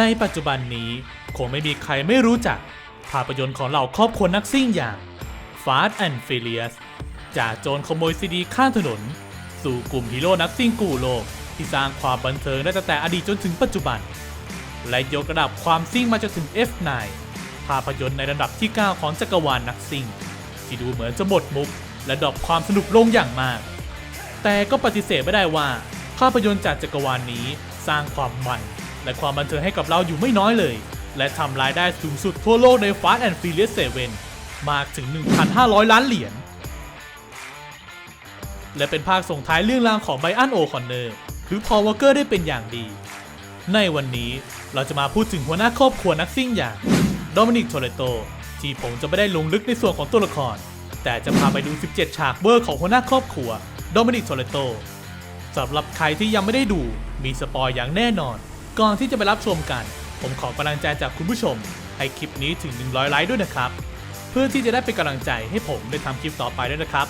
ในปัจจุบันนี้คงไม่มีใครไม่รู้จัก ภาพยนตร์ของเหล่าครอบครัวนักซิ่งอย่าง Fast and Furious จากโจรขโมยซีดีข้างถนน สู่กลุ่มฮีโร่นักซิ่งกู่โลก ที่สร้างความบันเทิงได้ตั้งแต่อดีตจนถึงปัจจุบัน และยกระดับความซิ่งมาจนถึง F9 ภาพยนตร์ในระดับที่ 9 ของจักรวาลนักซิ่ง ที่ดูเหมือนจะหมดมุก และดรอปความสนุกลงอย่างมาก แต่ก็ปฏิเสธไม่ได้ว่า ภาพยนตร์จากจักรวาลนนี้สร้างความมัน และความบันเทิงให้กับเราอยู่ไม่น้อยเลย และทำรายได้สูงสุดทั่วโลกใน Fast and Furious 7 มากถึง 1,500 ล้านเหรียญ และเป็นภาคส่งท้ายเรื่องราวของไบอันโอคอนเนอร์หรือพอลวอเกอร์ได้เป็นอย่างดี ในวันนี้เราจะมาพูดถึงหัวหน้าครอบครัวนักซิ่งอย่างโดมินิกโทเรโตที่ผมจะไม่ได้ลงลึกในส่วนของตัวละคร แต่จะพาไปดู 17 ฉากเบอร์ของหัวหน้าครอบครัวโดมินิกโทเรโตสำหรับใครที่ยังไม่ได้ดูมีสปอยอย่างแน่นอน ก่อนที่จะไปรับชมกัน ผมขอกำลังใจจากคุณผู้ชม ให้คลิปนี้ถึง 100 ไลค์ด้วยนะครับ เพื่อที่จะได้เป็นกำลังใจให้ผมได้ทำคลิปต่อไปด้วยนะครับ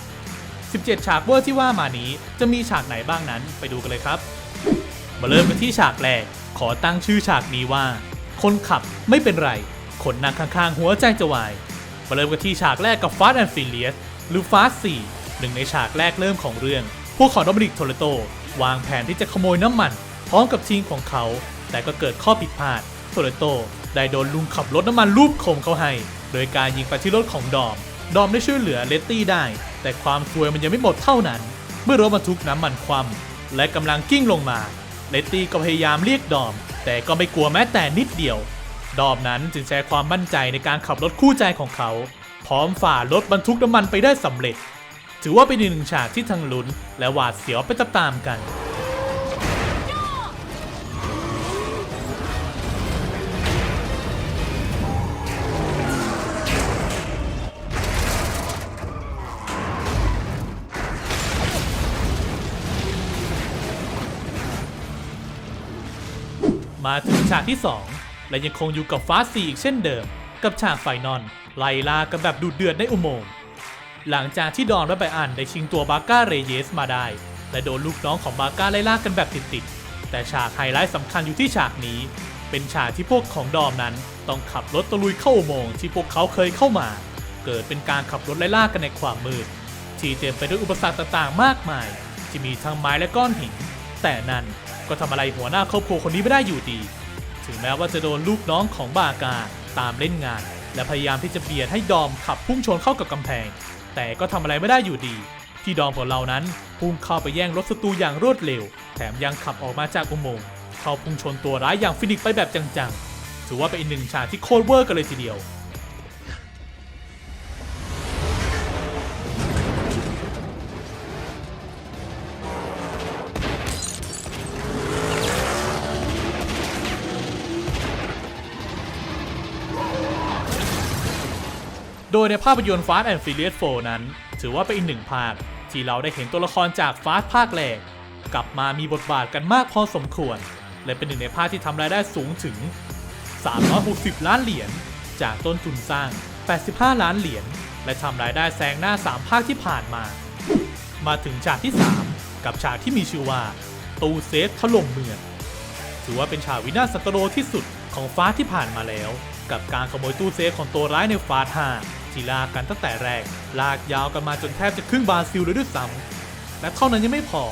17 ฉากเวอร์ที่ว่ามานี้จะมีฉากไหนบ้างนั้นไปดูกันเลยครับ มาเริ่มกันที่ฉากแรก ขอตั้งชื่อฉากนี้ว่า คนขับไม่เป็นไร คนนั่งข้างๆ หัวใจจะวาย มาเริ่มกันที่ฉากแรกกับ Fast and Furious หรือ Fast 4หนึ่งในฉากแรกเริ่มของเรื่อง พวกของโดมินิกโทเรโตวางแผนที่จะขโมยน้ำมัน พร้อมกับทีมของเขา แต่ก็เกิดข้อผิดพลาด โทเรโตได้โดนลุงขับรถน้ำมันรูปคมเขาให้ โดยการยิงไปที่รถของดอม ดอมได้ช่วยเหลือเลตตี้ได้ แต่ความซวยมันยังไม่หมดเท่านั้น เมื่อรถบรรทุกน้ำมันคว่ำและกำลังกิ้งลงมา เลตตี้ก็พยายามเรียกดอม แต่ก็ไม่กลัวแม้แต่นิดเดียว ดอมนั้นจึงใช้ความมั่นใจในการขับรถคู่ใจของเขา พร้อมฝ่ารถบรรทุกน้ำมันไปได้สำเร็จ ถือว่าเป็นหนึ่งฉากที่ทั้งลุ้นและหวาดเสียวไปตามๆกัน มาถึงฉากที่ 2 และยังคงอยู่กับฟาสซีอีกเช่นเดิม กับฉากไฟนอลไล่ล่ากันแบบดุเดือดในอุโมงค์หลังจากที่ดอนและไบอันได้ชิงตัวบาก้าเรเยสมาได้ และโดนลูกน้องของบาก้าไล่ล่ากันแบบติดๆแต่ฉากไฮไลท์สำคัญอยู่ที่ฉากนี้ เป็นฉากที่พวกของดอมนั้น ต้องขับรถตะลุยเข้าอุโมงค์ที่พวกเขาเคยเข้ามา เกิดเป็นการขับรถไล่ล่ากันในความมืดที่เต็มไปด้วยอุปสรรคต่างๆ มากมาย ที่มีทั้งไม้และก้อนหิน แต่นั่น ก็ทำอะไรหัวหน้าครอบครัวคนนี้ไม่ได้อยู่ดี ถึงแม้ว่าจะโดนลูกน้องของบากาตามเล่นงาน และพยายามที่จะเบียดให้ดอมขับพุ่งชนเข้ากับกำแพง แต่ก็ทำอะไรไม่ได้อยู่ดีที่ดอมของเรานั้นพุ่งเข้าไปแย่งรถศัตรูอย่างรวดเร็ว แถมยังขับออกมาจากอุโมงค์เข้าพุ่งชนตัวร้ายอย่างฟินิกไปแบบจังๆถือว่าเป็นอีกหนึ่งฉากที่โคตรเวอร์กันเลยทีเดียว โดยในภาพยนตร์ Fast and Furious 4 นั้น ถือว่าเป็นอีกหนึ่งภาค ที่เราได้เห็นตัวละครจาก Fast ภาคแรกกลับมามีบทบาทกันมากพอสมควร และเป็นหนึ่งในภาคที่ทำรายได้สูงถึง 360 ล้านเหรียญจากต้นทุนสร้าง 85 ล้านเหรียญและทำรายได้แซงหน้า 3 ภาคที่ผ่านมา มาถึงฉากที่ 3 กับฉากที่มีชื่อว่า ตู้เซฟถล่มเมืองถือว่าเป็นฉากวินาศสันตโรที่สุดของฟาสที่ผ่านมาแล้ว กับการขโมยตู้เซฟของตัวร้ายในฟาส5 ที่ลากกันตั้งแต่แรก ลากยาวกันมาจนแทบจะครึ่งบราซิลเลยด้วยซ้ำและเท่านั้นยังไม่พอ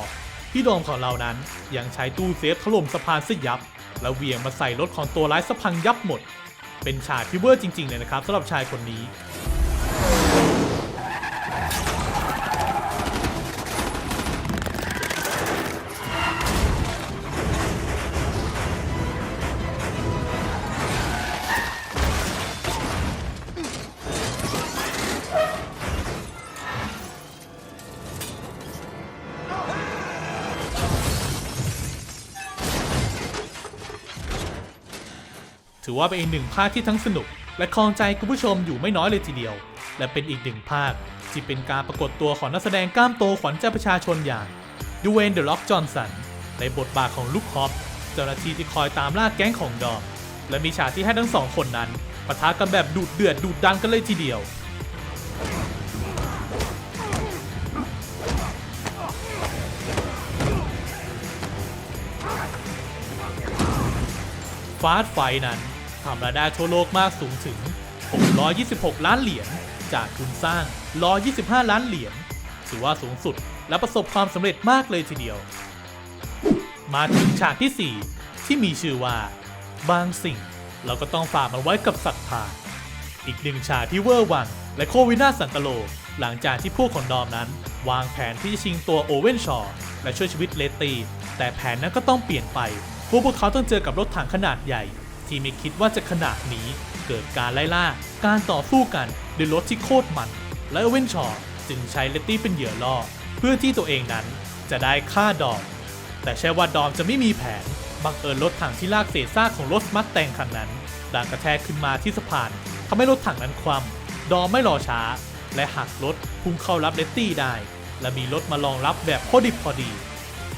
พี่โดมของเรานั้นยังใช้ตู้เซฟถล่มสะพานซะยับ แล้วเวียงมาใส่รถของตัวร้ายสะพังยับหมด เป็นฉากที่เวอร์จริงๆเลยนะครับสำหรับชายคนนี้ ว่าเป็นอีกหนึ่งภาคที่ทั้งสนุก และคลองใจคุณผู้ชมอยู่ไม่น้อยเลยทีเดียว และเป็นอีกหนึ่งภาคที่เป็นการปรากฏตัวของนักแสดงกล้ามโตขวัญใจประชาชนอย่างดูเวนเดอะล็อกจอห์นสันในบทบาทของลูกฮอปเจ้าหน้าที่ที่คอยตามล่าแก๊งของดอมและมีฉากที่ให้ทั้งสองคนนั้นปะทะกันแบบดุเดือดดุดันกันเลยทีเดียวฟาสไฟนั้น ทำรายได้ทั่วโลกมากสูงถึง 626 ล้านเหรียญ จากทุนสร้าง 125 ล้านเหรียญ ถือว่าสูงสุดและประสบความสำเร็จมากเลยทีเดียว มาถึงฉากที่ 4 ที่มีชื่อว่า บางสิ่ง เราก็ต้องฝากมันไว้กับศรัทธาอีกหนึ่งฉากที่เวอร์วังและโควินาสันตโล หลังจากที่พวกของดอมนั้น วางแผนที่จะชิงตัวโอเว่นชอร์และช่วยชีวิตเลตตีแต่แผนนั้นก็ต้องเปลี่ยนไปพวกพวกเขาต้องเจอกับรถถังขนาดใหญ่ ที่ไม่คิดว่าจะขนาดนี้ เกิดการไล่ล่า การต่อสู้กันด้วยรถที่โคตรมัน และอเวนชอร์จึงใช้เลตตี้เป็นเหยื่อล่อ เพื่อที่ตัวเองนั้นจะได้ฆ่าดอม แต่ใช่ว่าดอมจะไม่มีแผน บังเอิญรถถังที่ลากเศษซากของรถมัดแต่งคันนั้นดังกระแทกขึ้นมาที่สะพานทำให้รถถังนั้นคว่ำดอมไม่รอช้า และหักรถพุ่งเข้ารับเลตตี้ได้ และมีรถมารองรับแบบพอดิบพอดี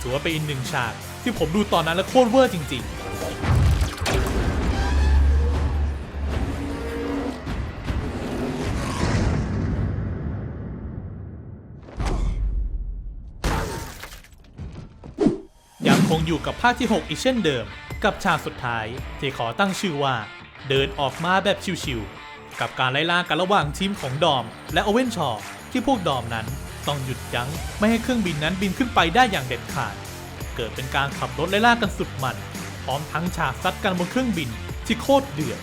ถือว่าเป็นอีกหนึ่งฉากที่ผมดูตอนนั้นแล้วโคตรเวอร์จริง ๆ อยู่กับภาคที่ 6 อีกเช่นเดิม กับฉากสุดท้ายที่ขอตั้งชื่อว่า เดินออกมาแบบชิวๆกับการไล่ล่ากันระหว่างทีมของดอม และโอเวนชอที่พวกดอมนั้นต้องหยุดยั้งไม่ให้เครื่องบินนั้นบินขึ้นไปได้อย่างเด็ดขาด เกิดเป็นการขับรถไล่ล่ากันสุดมัน พร้อมทั้งฉากซัดกันบนเครื่องบินที่โคตรเดือด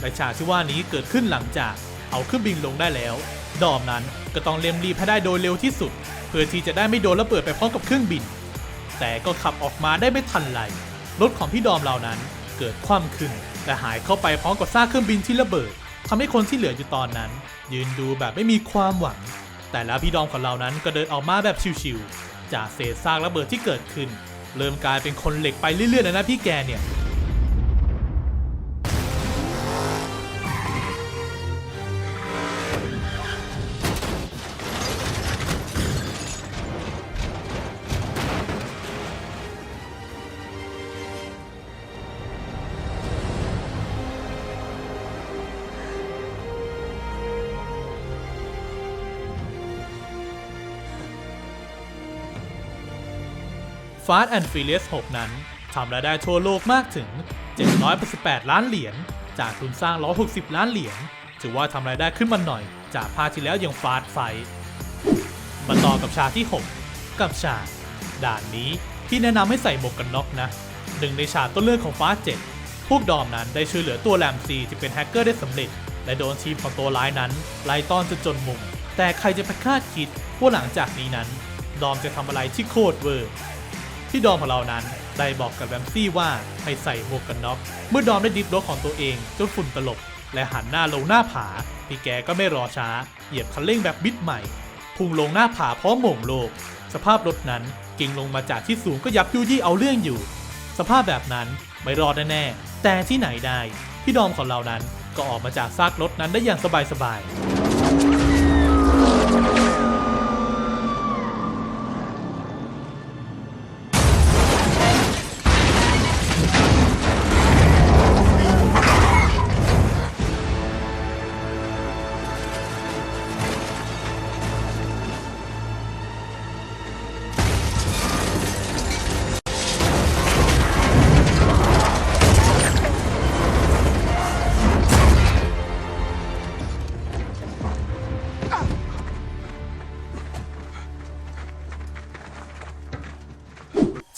และฉากที่ว่านี้เกิดขึ้นหลังจากเอาเครื่องบินลงได้แล้ว ดอมนั้นก็ต้องเล็มรีบให้ได้โดยเร็วที่สุด เพื่อที่จะได้ไม่โดนระเบิดไปพร้อมกับเครื่องบิน แต่ก็ขับออกมาได้ไม่ทันไรรถของพี่ดอมเหล่านั้นเกิดคว่ำขึ้นและหายเข้าไปพร้อมกับซากเครื่องบินที่ระเบิดทำให้คนที่เหลืออยู่ตอนนั้น ยืนดูแบบไม่มีความหวัง แต่แล้วพี่ดอมของเรานั้นก็เดินออกมาแบบชิวๆจากเศษซากระเบิดที่เกิดขึ้น เริ่มกลายเป็นคนเหล็กไปเรื่อยๆแล้วนะพี่แกเนี่ย Fast and Furious 6 นั้นทำรายได้ทั่วโลกมากถึง 788 ล้านเหรียญ จากทุนสร้าง 160 ล้านเหรียญ ถือว่าทำรายได้ขึ้นมาหน่อย จากภาคที่แล้วอย่าง Fast Fight มาต่อกับฉากที่ 6 กับฉากด่านนี้ที่แนะนำให้ใส่หมวกกันน็อกนะหนึ่งในฉากต้นเรื่องของ Fast 7พวกดอมนั้นได้ช่วยเหลือตัวแรมซีที่เป็นแฮกเกอร์ได้สำเร็จ และโดนทีมของตัวร้ายนั้น ไล่ต้อนจนจนมุม แต่ใครจะไปคาดคิดว่าหลังจากนี้นั้น ดอมจะทำอะไรที่โคตรเวอร์ พี่ดอมของเรานั้นได้บอกกับแรมซี่ว่าให้ใส่หมวกกันน็อกเมื่อดอมได้ดิฟรถของตัวเองจนฝุ่นตลบ และหันหน้าลงหน้าผาพี่แกก็ไม่รอช้า เหยียบคันเร่งแบบบิดใหม่พุ่งลงหน้าผาพร้อมหม่งโลก สภาพรถนั้นกิ่งลงมาจากที่สูงก็ยับยุยี่เอาเรื่องอยู่ สภาพแบบนั้นไม่รอดแน่แต่ที่ไหนได้พี่ดอมของเรานั้นก็ออกมาจากซากรถนั้นได้อย่างสบายๆ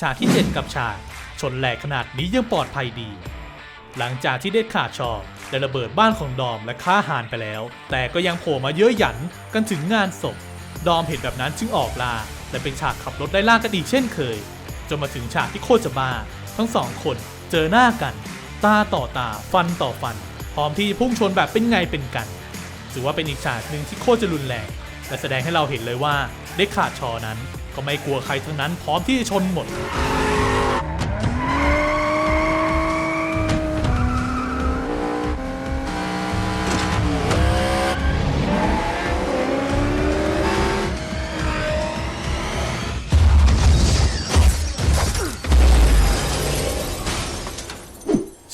ฉากที่ 7 กับฉาก ชนแหลกขนาดนี้ยังปลอดภัยดี หลังจากที่ได้ขาดชอบได้ระเบิดบ้านของดอมและฆ่าหานไปแล้ว แต่ก็ยังโผล่มาเยอะหยันกันถึงงานศพ ดอมเห็นแบบนั้นจึงออกล่าและเป็นฉากขับรถได้ล่ากันอีกเช่นเคย จนมาถึงฉากที่โคตรจะบ้า ทั้งสองคนเจอหน้ากัน ตาต่อตาฟันต่อฟัน พร้อมที่จะพุ่งชนแบบเป็นไงเป็นกัน ถือว่าเป็นอีกฉากหนึ่งที่โคตรจะรุนแรงและแสดงให้เราเห็นเลยว่าได้ขาดชอนั้น ก็ไม่กลัวใครทั้งนั้นพร้อมที่จะชนหมด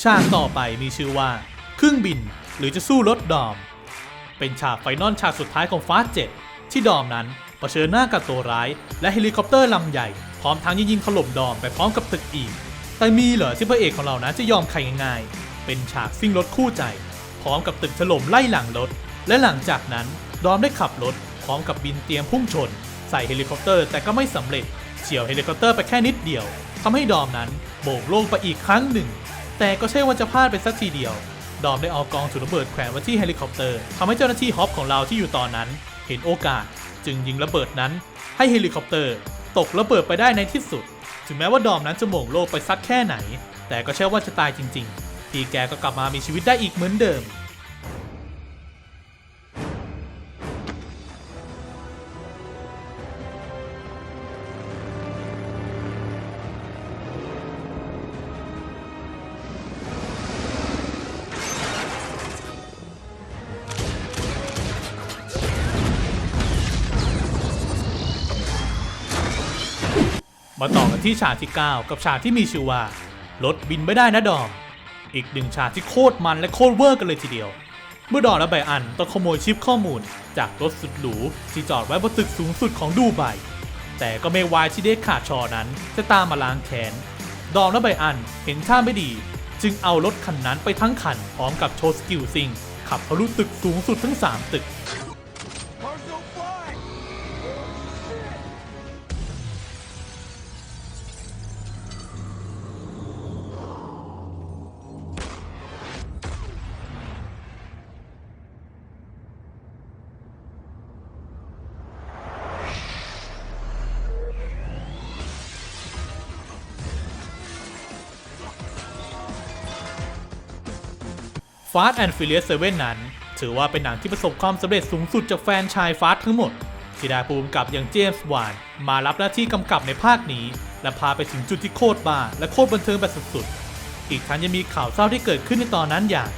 ฉากต่อไปมีชื่อว่าเครื่องบินหรือจะสู้รถดอม เป็นฉากไฟนอลฉากสุดท้ายของฟาสเจ็ที่ดอมนั้น เผชิญหน้ากับตัวร้าย และเฮลิคอปเตอร์ลำใหญ่ พร้อมทั้งยิงถล่มดอมไปพร้อมกับตึกอีก แต่มีเหรอที่พระเอกของเรานั้นจะยอมใครง่ายๆ เป็นฉากซิ่งรถคู่ใจ พร้อมกับตึกถล่มไล่หลังรถ และหลังจากนั้นดอมได้ขับรถ พร้อมกับบินเตรียมพุ่งชน ใส่เฮลิคอปเตอร์แต่ก็ไม่สำเร็จเฉียวเฮลิคอปเตอร์ไปแค่นิดเดียวทำให้ดอมนั้นโบกโลงไปอีกครั้งหนึ่ง แต่ก็ใช่ว่าจะพลาดไปสักทีเดียวดอมได้เอากองถูกระเบิดแขวนไว้ที่เฮลิคอปเตอร์ทำให้เจ้าหน้าที่ฮอปของเราที่อยู่ตอนนั้น เห็นโอกาส จึงยิงระเบิดนั้น ให้เฮลิคอปเตอร์ ตกระเบิดไปได้ในที่สุด ถึงแม้ว่าดอมนั้นจะโหม่งโลกไปสักแค่ไหน แต่ก็เชื่อว่าจะตายจริงๆพี่แกก็กลับมามีชีวิตได้อีกเหมือนเดิม มาต่อกันที่ฉากที่ 9 กับฉากที่มีชื่อว่ารถบินไม่ได้นะดอม อีกหนึ่งฉากที่โคตรมันและโคตรเวอร์กันเลยทีเดียว เมื่อดอมและไบอันต้องขโมยชิปข้อมูล จากรถสุดหรูที่จอดไว้บนตึกสูงสุดของดูไบแต่ก็ไม่วายที่เดคขาดชอนั้น จะตามมาล้างแค้น ดอมและไบอันเห็นท่าไม่ดี จึงเอารถคันนั้นไปทั้งคันพร้อมกับโชว์สกิลซิงขับทะลุตึกสูงสุดทั้ง 3 ตึก ฟาสต์แอนด์ฟิเลียสเซเว่นนั้น ถือว่าเป็นหนังที่ประสบความสำเร็จสูงสุดจากแฟนชายฟาสทั้งหมด ที่ได้ภูมิกับอย่างเจมส์วานมารับหน้าที่กำกับในภาคนี้ และพาไปถึงจุดที่โคตรบ้าและโคตรบันเทิงแบบสุดๆ อีกทั้งยังมีข่าวเศร้าที่เกิดขึ้นในตอนนั้นอย่าง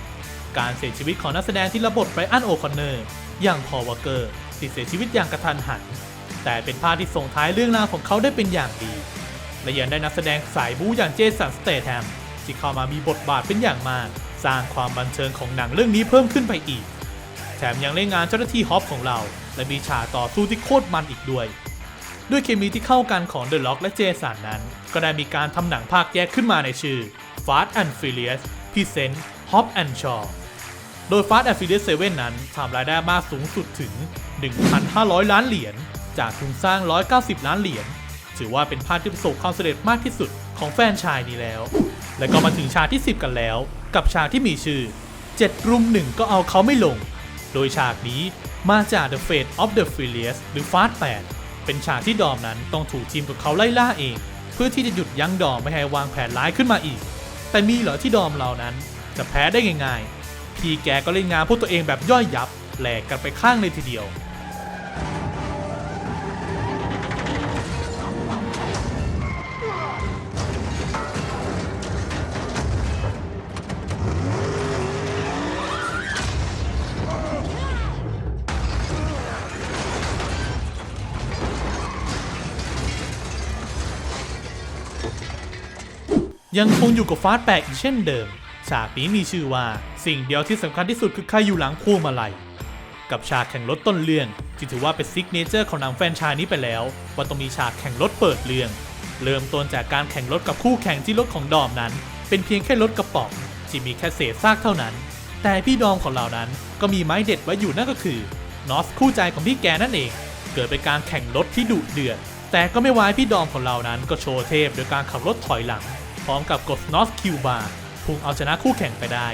การเสียชีวิตของนักแสดงที่รับบทไบรอันโอคอนเนอร์อย่างพอลวอเกอร์ที่เสียชีวิตอย่างกระทันหัน แต่เป็นภาพที่ส่งท้ายเรื่องราวของเขาได้เป็นอย่างดี และยังได้นักแสดงสายบู๊อย่างเจสันสเตทแฮมที่เข้ามามีบทบาทเป็นอย่างมาก สร้างความบันเทิงของหนังเรื่องนี้เพิ่มขึ้นไปอีก แถมยังเล่นงานเจ้าหน้าที่ฮอปของเรา และมีฉากต่อสู้ที่โคตรมันอีกด้วย ด้วยเคมีที่เข้ากันของเดอะล็อกและเจสันนั้น ก็ได้มีการทำหนังภาคแยกขึ้นมาในชื่อ Fast and Furious Present Hop and Shaw โดย Fast and Furious 7 นั้นทำรายได้มากสูงสุดถึง 1,500 ล้านเหรียญ จากทุนสร้าง 190 ล้านเหรียญ ถือว่าเป็นภาพที่ประสบความสำเร็จมากที่สุดของแฟนชายนี้แล้ว และก็มาถึงฉากที่ 10 กันแล้ว กับฉากที่มีชื่อ 7 รุมหนึ่งก็เอาเขาไม่ลง โดยฉากนี้มาจาก The Fate of the Furious หรือ Fast 8 เป็นฉากที่ดอมนั้นต้องถูกทีมกับเขาไล่ล่าเอง เพื่อที่จะหยุดยั้งดอมไม่ให้วางแผนร้ายขึ้นมาอีก แต่มีเหรอที่ดอมเรานั้น จะแพ้ได้ง่ายๆ พี่แกก็เล่นงานพวกตัวเองแบบย่อยยับแหลกกันไปข้างเลยทีเดียว ยังคงอยู่กับฟาสแปกอีกเช่นเดิม ฉากนี้มีชื่อว่าสิ่งเดียวที่สำคัญที่สุดคือใครอยู่หลังพวงมาลัยกับฉากแข่งรถต้นเรื่องที่ถือว่าเป็นซิกเนเจอร์ของหนังแฟนชายนี้ไปแล้ว ว่าต้องมีฉากแข่งรถเปิดเรื่อง เริ่มต้นจากการแข่งรถกับคู่แข่งที่รถของดอมนั้น เป็นเพียงแค่รถกระป๋องที่มีแค่เศษซากเท่านั้น แต่พี่ดอมของเรานั้นก็มีไม้เด็ดไว้อยู่นั่นก็คือนอสคู่ใจของพี่แกนั่นเอง เกิดเป็นการแข่งรถที่ดุเดือดแต่ก็ไม่วายพี่ดอมของเรานั้นก็โชว์เทพโดยการขับรถถอยหลัง ร้อมกับกดนอสคิวบาร์พุ่งเอาชนะคู่แข่งไปได้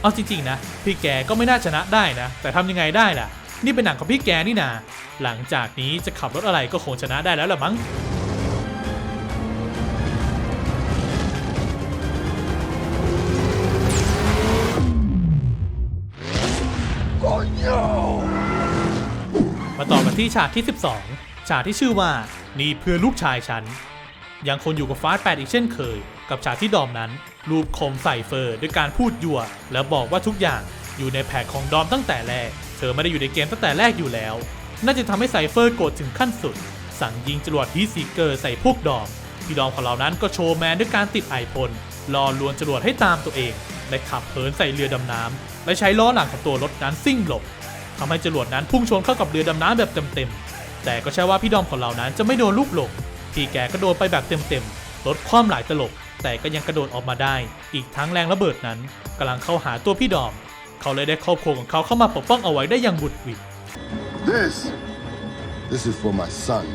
เอาจริงๆนะ พี่แกก็ไม่น่าชนะได้นะ แต่ทำยังไงได้ล่ะ นี่เป็นหนังของพี่แกนี่นาหลังจากนี้จะขับรถอะไรก็คงชนะได้แล้วล่ะมั้งมาต่อกันที่ฉากที่ 12 ฉากที่ชื่อว่า นี่เพื่อลูกชายฉัน ยังคงอยู่กับฟาสแปดอีกเช่นเคย กับฉากที่ดอมนั้น รูปคมใส่เฟอร์ด้วยการพูดยั่ว แล้วบอกว่าทุกอย่างอยู่ในแผนของดอมตั้งแต่แรก เธอไม่ได้อยู่ในเกมตั้งแต่แรกอยู่แล้ว น่าจะทำให้ไซเฟอร์โกรธถึงขั้นสุด สั่งยิงจรวดฮีซีเกอร์ใส่พวกดอม พี่ดอมของเรานั้นก็โชว์แมนด้วยการติดไอพลรอลวนจรวดให้ตามตัวเองและขับเหินใส่เรือดำน้ำและใช้ล้อหลังของตัวรถนั้นซิ่งหลบทำให้จรวดนั้นพุ่งชนเข้ากับเรือดำน้ำแบบเต็มๆ แต่ก็ใช่ว่าพี่ดอมของเรานั้นจะไม่โดนลูกหลงพี่แกก็โดนไปแบบเต็มๆลดความหลายตลบ แต่ก็ยังกระโดดออกมาได้ อีกทั้งแรงระเบิดนั้นกำลังเข้าหาตัวพี่ดอม เขาเลยได้ครอบครัวของเขาเข้ามาปกป้องเอาไว้ได้อย่างบุดหวิด This, this is for my son.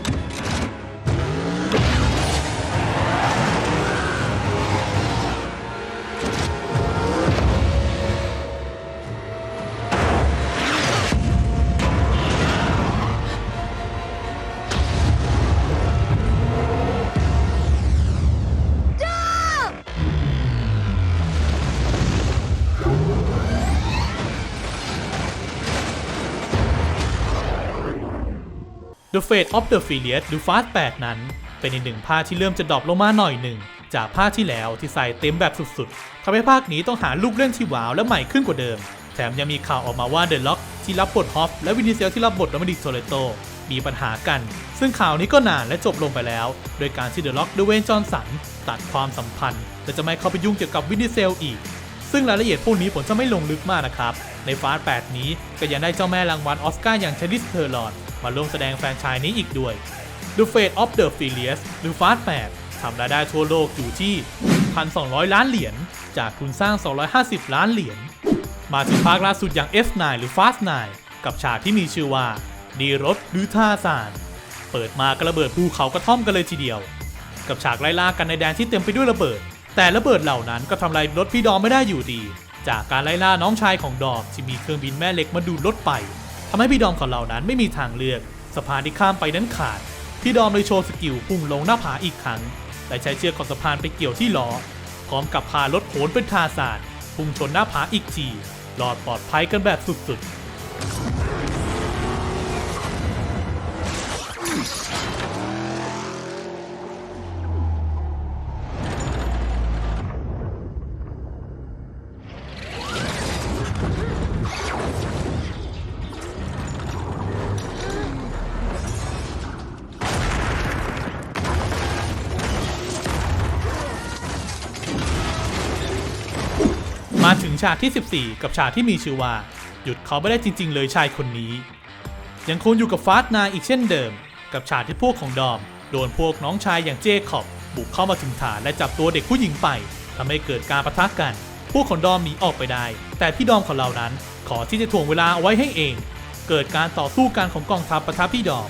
The Fate of the Furious หรือ Fast 8 นั้น เป็นอีกหนึ่งภาคที่เริ่มจะดรอปลงมาหน่อยหนึ่ง จากภาคที่แล้วที่ใส่เต็มแบบสุดๆทำให้ภาคนี้ต้องหาลูกเล่นที่ว้าวและใหม่ขึ้นกว่าเดิม แถมยังมีข่าวออกมาว่าเด e l ล็อกที่รับบทฮอฟและวินิเซลที่รับบทโดมินิกโทเรโตมีปัญหากัน ซึ่งข่าวนี้ก็นานและจบลงไปแล้ว โดยการที่เด e l ล็อกเดเวนจอห์นสันตัดความสัมพันธ์และจะไม่เข้าไปยุ่งเกี่ยวกับวินิเซลอีก ซึ่งรายละเอียดพวกนี้ผมจะไม่ลงลึกมากนะครับ ในฟาส8นี้ก็ยังได้เจ้าแม่รางวัลออสการ์อย่างชลิสเทอร์ลอด มาร่วมแสดงแฟนชายนี้อีกด้วย The Fate of the Furious หรือ Fast 8ทำรายได้ทั่วโลกอยู่ที่ 1,200 ล้านเหรียญ จากทุนสร้าง 250 ล้านเหรียญ มาถึงภาคล่าสุดอย่าง F9 หรือ Fast 9 กับฉากที่มีชื่อว่า ดีรถหรือท่าสาน เปิดมากระเบิดภูเขากระท่อมกันเลยทีเดียว กับฉากไล่ล่ากันในแดนที่เต็มไปด้วยระเบิด แต่ระเบิดเหล่านั้นก็ทำลายรถพี่ดอมไม่ได้อยู่ดี จากการไล่ล่าน้องชายของดอมที่มีเครื่องบินแม่เหล็กมาดูดรถไป ทำให้พี่ดอมของเหล่านั้นไม่มีทางเลือกสะพานที่ข้ามไปนั้นขาด พี่ดอมเลยโชว์สกิลพุ่งลงหน้าผาอีกครั้งและใช้เชือกของสะพานไปเกี่ยวที่ล้อพร้อมกับพารถโหนเป็นทาสานพุ่งชนหน้าผาอีกทีหลอดปลอดภัยกันแบบสุดๆ ฉากที่ 14 กับฉากที่มีชื่อว่า หยุดเขาไม่ได้จริง ๆ เลยชายคนนี้ ยังคงอยู่กับฟาสนาอีกเช่นเดิม กับฉากที่พวกของดอม โดนพวกน้องชายอย่างเจคอบ บุกเข้ามาถึงฐานและจับตัวเด็กผู้หญิงไปทำให้เกิดการประทะกัน พวกของดอมหนีออกไปได้ แต่พี่ดอมของเรานั้น ขอที่จะถ่วงเวลาเอาไว้ให้เอง เกิดการต่อสู้กันของกองทัพประทะพี่ดอม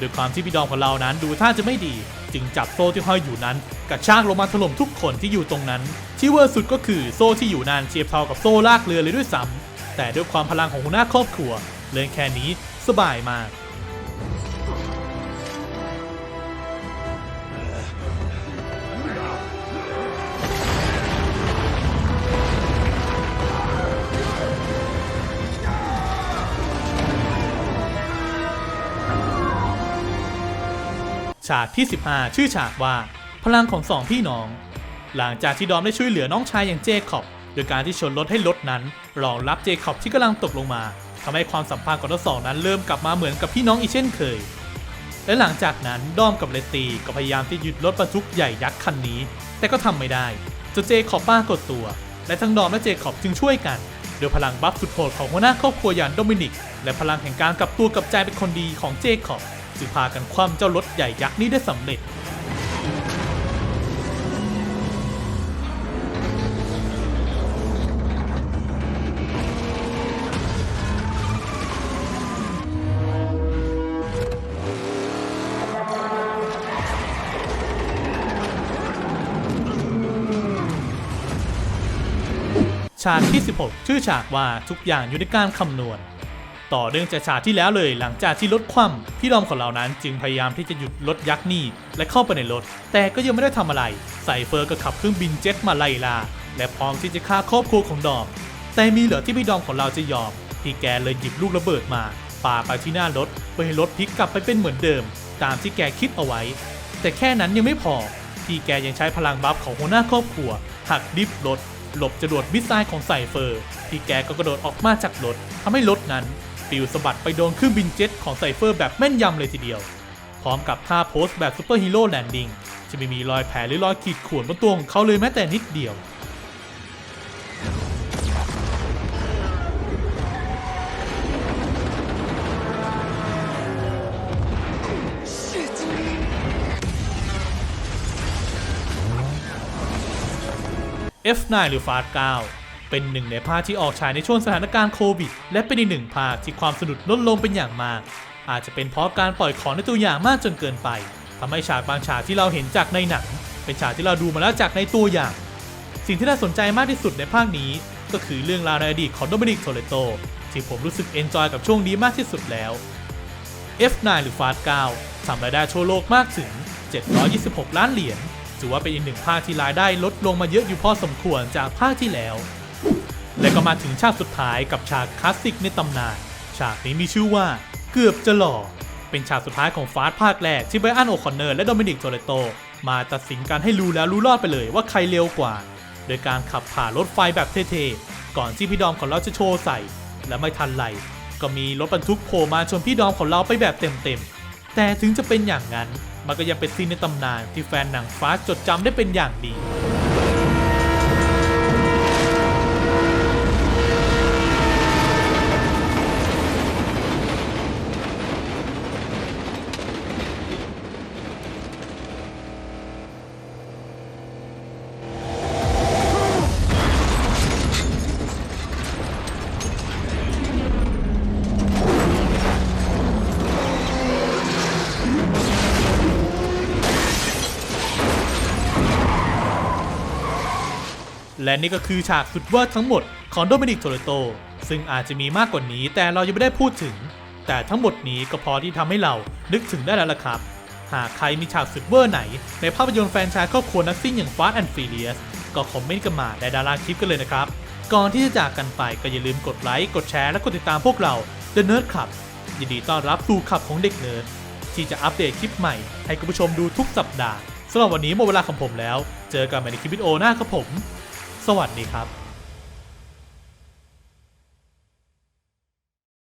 ด้วยความที่พี่ดอมของเรานั้นดูท่าจะไม่ดี จึงจับโซ่ที่ห้อยอยู่นั้นกระชากลงมาถล่มทุกคนที่อยู่ตรงนั้น ที่เวอร์สุดก็คือโซ่ที่อยู่นานเทียบเท่ากับโซ่ลากเรือเลยด้วยซ้ำแต่ด้วยความพลังของหัวหน้าครอบครัวเรื่องแค่นี้สบายมาก ฉากที่ 15 ชื่อฉากว่า พลังของสองพี่น้อง หลังจากที่ดอมได้ช่วยเหลือน้องชายอย่างเจคอบโดยการที่ชนรถให้รถนั้นรองรับเจคอบที่กำลังตกลงมาทำให้ความสัมพันธ์ของทั้งสองนั้นเริ่มกลับมาเหมือนกับพี่น้องอีกเช่นเคย และหลังจากนั้นดอมกับเลตีก็พยายามที่หยุดรถบรรทุกใหญ่ยักษ์คันนี้ แต่ก็ทำไม่ได้จนเจคอบป้ากดตัว และทั้งดอมและเจคอบจึงช่วยกันโดยพลังบัฟสุดโหดของหัวหน้าครอบครัวอย่างโดมินิก และพลังแห่งการกลับตัวกลับใจเป็นคนดีของเจคอบ จึงพากันคว่ำเจ้ารถใหญ่ยักษ์นี้ได้สำเร็จ ฉากที่ 16 ชื่อฉากว่าทุกอย่างอยู่ในการคำนวณ ต่อเนื่องจากฉากที่แล้วเลยหลังจากที่รถคว่ำพี่ดอมของเรานั้นจึงพยายามที่จะหยุดรถยักษ์นี่และเข้าไปในรถ แต่ก็ยังไม่ได้ทำอะไรไซเฟอร์ก็ขับเครื่องบินเจ็ตมาไล่ล่าและพร้อมที่จะฆ่าครอบครัวของดอม แต่มีเหลือที่พี่ดอมของเราจะยอมพี่แกเลยหยิบลูกระเบิดมาปาไปที่หน้ารถเพื่อให้รถพลิกกลับไปเป็นเหมือนเดิม ตามที่แกคิดเอาไว้ แต่แค่นั้นยังไม่พอพี่แกยังใช้พลังบัฟของหัวหน้าครอบครัว หักดิฟรถหลบจรวดมิสไซล์ของไซเฟอร์ พี่แกก็กระโดดออกมาจากรถทำให้รถนั้น ปลิวสะบัดไปโดนเครื่องบินเจ็ตของไซเฟอร์แบบแม่นยำเลยทีเดียว พร้อมกับท่าโพสต์แบบซูเปอร์ฮีโร่แลนดิ้งที่ไม่มีรอยแผลหรือรอยขีดข่วนบนตัวของเขาเลยแม้แต่นิดเดียว F9 หรือ Fast 9 เป็นหนึ่งในภาคที่ออกฉายในช่วงสถานการณ์โควิด และเป็นอีกหนึ่งภาคที่ความสนุกลดลงเป็นอย่างมาก อาจจะเป็นเพราะการปล่อยของในตัวอย่างมากจนเกินไปทำให้ฉากบางฉากที่เราเห็นจากในหนัง เป็นฉากที่เราดูมาแล้วจากในตัวอย่าง สิ่งที่น่าสนใจมากที่สุดในภาคนี้ ก็คือเรื่องราวในอดีตของโดมินิกโทเรโตที่ผมรู้สึกเอนจอยกับช่วงนี้มากที่สุดแล้ว F9 หรือ Fast 9ทำรายได้ทั่วโลกมากถึง 726 ล้านเหรียญ ถือว่าเป็นอีกหนึ่งภาคที่รายได้ลดลงมาเยอะอยู่พอสมควรจากภาคที่แล้ว และก็มาถึงฉากสุดท้ายกับฉากคลาสสิกในตำนาน ฉากนี้มีชื่อว่าเกือบจะหล่อ เป็นฉากสุดท้ายของฟาสภาคแรกที่ไบอันโอคอนเนอร์และโดมินิกโทเรโต มาตัดสินกันให้รู้แล้วรู้รอดไปเลยว่าใครเร็วกว่า โดยการขับผ่านรถไฟแบบเท่ๆ ก่อนที่พี่ดอมของเราจะโชว์ใส่ และไม่ทันไรก็มีรถบรรทุกโผล่มาชนพี่ดอมของเราไปแบบเต็มๆ แต่ถึงจะเป็นอย่างนั้น มันก็ยังเป็นซีนในตำนานที่แฟนหนังฟาสจดจำได้เป็นอย่างดี และนี่ก็คือฉากสุดเวอร์ทั้งหมดของโดมินิกโทเรโต ซึ่งอาจจะมีมากกว่านี้แต่เรายังไม่ได้พูดถึง แต่ทั้งหมดนี้ก็พอที่ทำให้เรานึกถึงได้แล้วล่ะครับ หากใครมีฉากสุดเวอร์ไหน ในภาพยนตร์แฟนชายครอบครัวนักซิ่งอย่าง Fast and Furious ก็คอมเมนต์กันมาในดาราคลิปกันเลยนะครับ ก่อนที่จะจากกันไปก็อย่าลืมกดไลค์กดแชร์และกดติดตามพวกเรา The Nerd Club ยินดีต้อนรับสู่ขับของเด็กเนิร์ดที่จะอัปเดตคลิปใหม่ให้คุณผู้ชมดูทุกสัปดาห์สำหรับวันนี้หมดเวลาของผมแล้ว เจอกันใหม่ในคลิปวิดีโอหน้าครับผม สวัสดีครับ